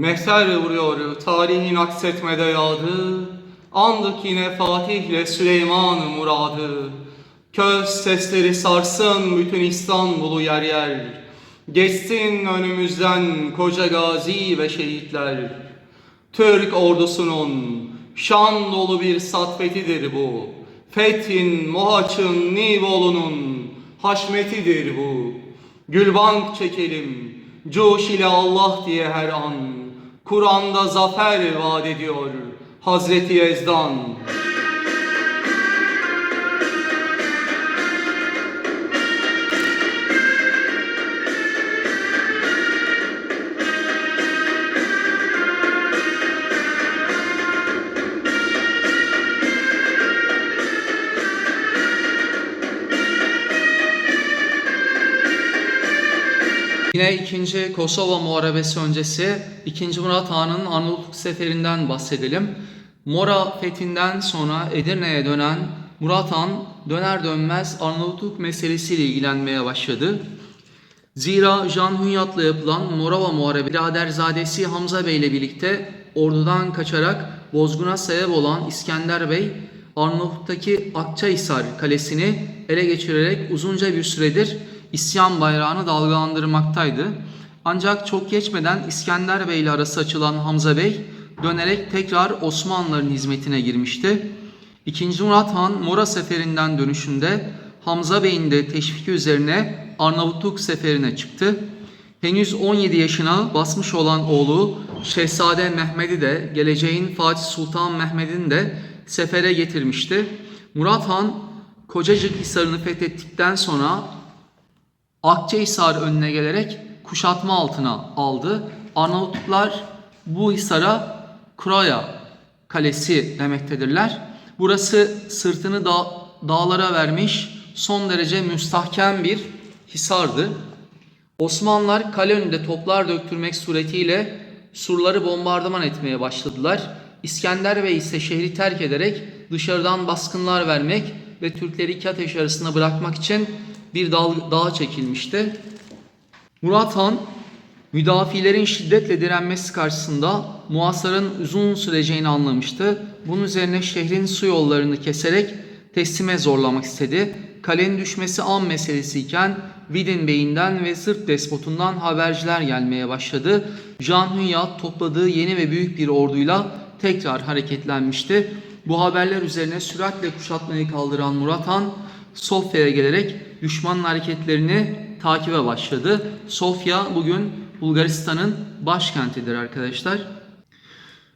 Mehter vuruyor tarihin aksetmede yadı. Andık yine Fatih'le Süleyman muradı. Köz sesleri sarsın bütün İstanbul'u yer yer. Geçsin önümüzden koca gazi ve şehitler. Türk ordusunun şan dolu bir satfetidir bu. Fethin, Mohaç'ın, Nibolu'nun haşmetidir bu. Gülbank çekelim, coş ile Allah diye her an. Kur'an'da zafer vaat ediyor Hazreti Ezdan. Yine 2. Kosova Muharebesi öncesi 2. Murat Han'ın Arnavutluk seferinden bahsedelim. Mora fethinden sonra Edirne'ye dönen Murat Han döner dönmez Arnavutluk meselesiyle ilgilenmeye başladı. Zira Jan Hünyat'la yapılan Morava Muharebe biraderzadesi Hamza Bey ile birlikte ordudan kaçarak bozguna sebep olan İskender Bey Arnavutluk'taki Akçahisar kalesini ele geçirerek uzunca bir süredir isyan bayrağını dalgalandırmaktaydı. Ancak çok geçmeden İskender Bey ile arası açılan Hamza Bey dönerek tekrar Osmanlıların hizmetine girmişti. İkinci Murat Han Mora seferinden dönüşünde Hamza Bey'in de teşviki üzerine Arnavutluk seferine çıktı. Henüz 17 yaşına basmış olan oğlu Şehzade Mehmet'i de geleceğin Fatih Sultan Mehmet'in de sefere getirmişti. Murat Han Kocacık Hisarı'nı fethettikten sonra Akçahisar önüne gelerek kuşatma altına aldı. Arnavutluklar bu hisara Kroya Kalesi demektedirler. Burası sırtını da dağlara vermiş son derece müstahkem bir hisardı. Osmanlılar kale önünde toplar döktürmek suretiyle surları bombardıman etmeye başladılar. İskender Bey ise şehri terk ederek dışarıdan baskınlar vermek ve Türkleri iki ateş arasında bırakmak için bir dağ, dağa çekilmişti. Murat Han müdafilerin şiddetle direnmesi karşısında muhasarın uzun süreceğini anlamıştı. Bunun üzerine şehrin su yollarını keserek teslime zorlamak istedi. Kalenin düşmesi an meselesiyken Vidin Bey'inden ve Sırt despotundan haberciler gelmeye başladı. Can Hünyat topladığı yeni ve büyük bir orduyla tekrar hareketlenmişti. Bu haberler üzerine süratle kuşatmayı kaldıran Murat Han Sofya'ya gelerek düşmanın hareketlerini takibe başladı. Sofya bugün Bulgaristan'ın başkentidir arkadaşlar.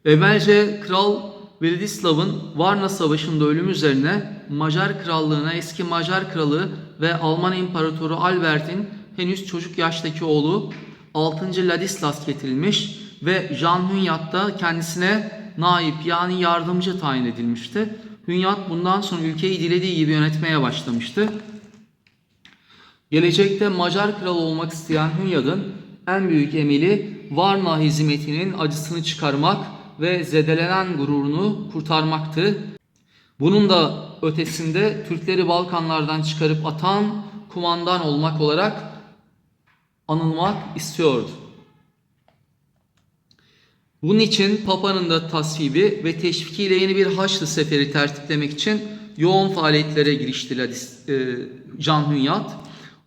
Evvelce Kral Velislav'ın Varna Savaşı'nda ölümü üzerine Macar Krallığına eski Macar Kralı ve Alman İmparatoru Albert'in henüz çocuk yaştaki oğlu 6. Ladislas getirilmiş ve Jean Hunyat da kendisine naip yani yardımcı tayin edilmişti. Hunyat bundan sonra ülkeyi dilediği gibi yönetmeye başlamıştı. Gelecekte Macar kralı olmak isteyen Hunyad'ın en büyük emeli Varna hizmetinin acısını çıkarmak ve zedelenen gururunu kurtarmaktı. Bunun da ötesinde Türkleri Balkanlardan çıkarıp atan kumandan olmak olarak anılmak istiyordu. Bunun için Papa'nın da tasvibi ve teşvikiyle yeni bir Haçlı seferi tertiplemek için yoğun faaliyetlere girişti Ladis, e, Can Hünyat.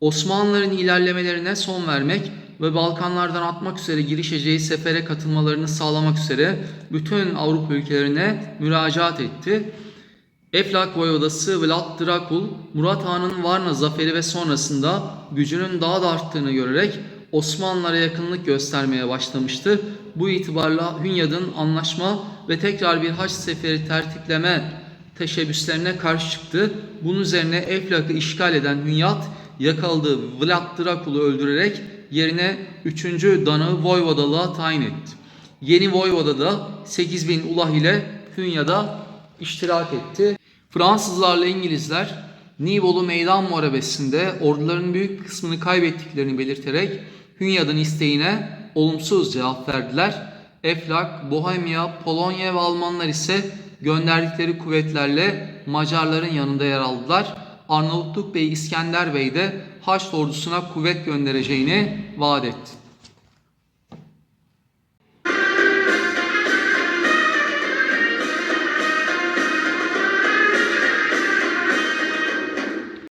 Osmanlıların ilerlemelerine son vermek ve Balkanlardan atmak üzere girişeceği sefere katılmalarını sağlamak üzere bütün Avrupa ülkelerine müracaat etti. Eflak Voyvodası Vlad Drakul, Murat Han'ın Varna zaferi ve sonrasında gücünün daha da arttığını görerek Osmanlılara yakınlık göstermeye başlamıştı. Bu itibarla Hünyad'ın anlaşma ve tekrar bir haç seferi tertipleme teşebbüslerine karşı çıktı. Bunun üzerine Eflak'ı işgal eden Hünyad yakaladığı Vlad Drakul'u öldürerek yerine 3. Danı Voyvodalığa tayin etti. Yeni Voyvoda'da 8000 ulah ile Hünya'da iştirak etti. Fransızlarla İngilizler Nibolu Meydan Muharebesi'nde orduların büyük kısmını kaybettiklerini belirterek Hünyad'ın isteğine olumsuz cevap verdiler. Eflak, Bohemya, Polonya ve Almanlar ise gönderdikleri kuvvetlerle Macarların yanında yer aldılar. Arnavutluk Bey İskender Bey de Haçlı ordusuna kuvvet göndereceğini vaat etti.